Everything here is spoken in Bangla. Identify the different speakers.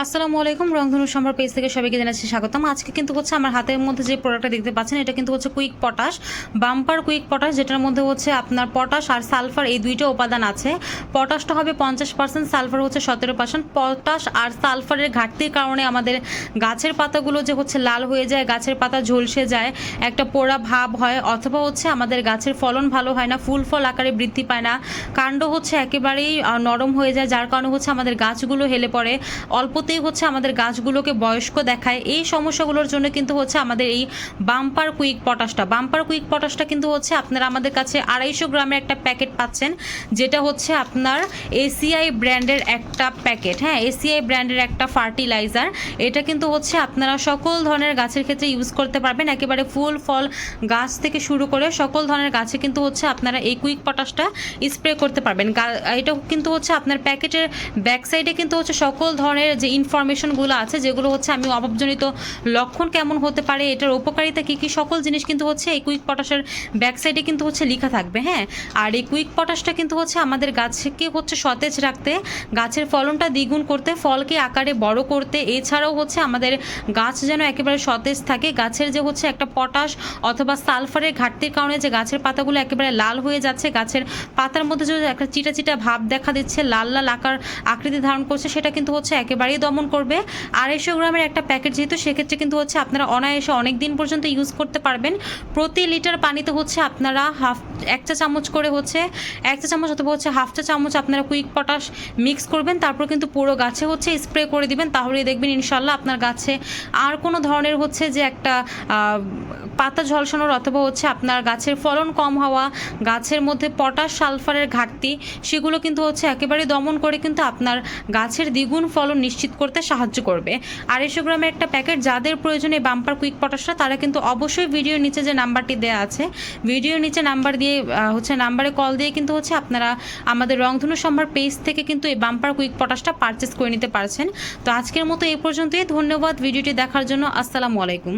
Speaker 1: আসসালামু আলাইকুম, রংধনু সম্ভার পেজ থেকে সবাইকে জানাচ্ছি স্বাগতম। আজকে কিন্তু হচ্ছে আমার হাতের মধ্যে যে প্রোডাক্টটা দেখতে পাচ্ছেন, এটা কিন্তু হচ্ছে quick potash bumper quick potash যেটার মধ্যে হচ্ছে আপনার পটাশ আর সালফার এই দুইটা উপাদান আছে। পটাশটা হবে পঞ্চাশ পার্সেন্ট সালফার হচ্ছে সতেরো পার্সেন্ট পটাশ আর সালফারের ঘাটতির কারণে আমাদের গাছের পাতাগুলো যে হচ্ছে লাল হয়ে যায়, গাছের পাতা ঝলসে যায়, একটা পোড়া ভাব হয়, অথবা হচ্ছে আমাদের গাছের ফলন ভালো হয় না, ফুল ফল আকারে বৃদ্ধি পায় না। কাণ্ড হচ্ছে একেবারেই নরম হয়ে যায়, যার কারণে হচ্ছে আমাদের গাছগুলো হেলে পড়ে। অল্পতেই হচ্ছে আমাদের গাছগুলোকে বয়স্ক দেখায়। এই সমস্যাগুলোর জন্য কিন্তু হচ্ছে আমাদের এই বাম্পার কুইক পটাশটা। বাম্পার কুইক পটাশটা কিন্তু হচ্ছে আপনারা আমাদের কাছে আড়াইশো গ্রামের একটা প্যাকেট পাচ্ছেন, যেটা হচ্ছে আপনার এসিআই ব্র্যান্ডের একটা প্যাকেট। হ্যাঁ এসিআই ব্র্যান্ডের একটা ফার্টিলাইজার। এটা কিন্তু হচ্ছে আপনারা সকল ধরনের গাছের ক্ষেত্রে ইউজ করতে পারবেন। একেবারে ফুল ফল গাছ থেকে শুরু করে সকল ধরনের গাছে কিন্তু হচ্ছে আপনারা এই কুইক পটাশটা স্প্রে করতে পারবেন। এটা কিন্তু হচ্ছে আপনার প্যাকেটের ব্যাক সাইডে কিন্তু হচ্ছে সকল ধরনের যে ইনফরমেশনগুলো আছে যেগুলো হচ্ছে আমি অভাবজনিত লক্ষণ কেমন হতে পারে, এটার উপকারিতা কী কী, সকল জিনিস কিন্তু হচ্ছে এই কুইক পটাশের ব্যাক সাইডে কিন্তু হচ্ছে লেখা থাকবে হ্যাঁ? আর এই কুইক পটাশটা কিন্তু হচ্ছে আমাদের গাছকে হচ্ছে সতেজ রাখতে, গাছের ফলনটা দ্বিগুণ করতে, ফলকে আকারে বড় করতে, এছাড়াও হচ্ছে আমাদের গাছ যেন একেবারে সতেজ থাকে, গাছের যে হচ্ছে একটা পটাশ অথবা সালফারের ঘাটতির কারণে যে গাছের পাতাগুলো একেবারে লাল হয়ে যাচ্ছে, গাছের পাতার মধ্যে যে একটা চিটা চিটা ভাব দেখা দিচ্ছে, লাল লাল আকার আকৃতি ধারণ করছে, সেটা কিন্তু হচ্ছে একেবারেই দমন করবে। আড়াইশো গ্রামের একটা প্যাকেট যেহেতু, সেক্ষেত্রে কিন্তু হচ্ছে আপনারা অনায়াসে অনেক দিন পর্যন্ত ইউজ করতে পারবেন। প্রতি লিটার পানিতে হচ্ছে আপনারা হাফ এক চা চামচ করে হচ্ছে, এক চা চামচ অথবা হচ্ছে হাফ চা চামচ আপনারা কুইক পটাশ মিক্স করবেন। তারপর কিন্তু পুরো গাছে হচ্ছে স্প্রে করে দিবেন। তাহলেই দেখবেন ইনশাল্লাহ আপনার গাছে আর কোনো ধরনের হচ্ছে যে একটা পাতা ঝলসানোর অথবা হচ্ছে আপনার গাছের ফলন কম হওয়া, গাছের মধ্যে পটাশ, সালফারের ঘাটতি, সেগুলো কিন্তু হচ্ছে একেবারে দমন করে কিন্তু আপনার গাছের দ্বিগুণ ফলন নিশ্চিত করতে সাহায্য করবে। আড়াইশো গ্রামের একটা প্যাকেট যাদের প্রয়োজনে বাম্পার কুইক পটাশটা তারা কিন্তু অবশ্যই ভিডিওর নিচে যে নাম্বারটি দেওয়া আছে, ভিডিওর নিচে নাম্বার দিয়ে হচ্ছে নাম্বারে কল দিয়ে কিন্তু হচ্ছে আপনারা আমাদের রংধনু সম্ভার পেজ থেকে কিন্তু এই বাম্পার কুইক পটাশটা পারচেস করে নিতে পারছেন। তো আজকের মতো এই পর্যন্তই, ধন্যবাদ ভিডিওটি দেখার জন্য, আসসালামু আলাইকুম।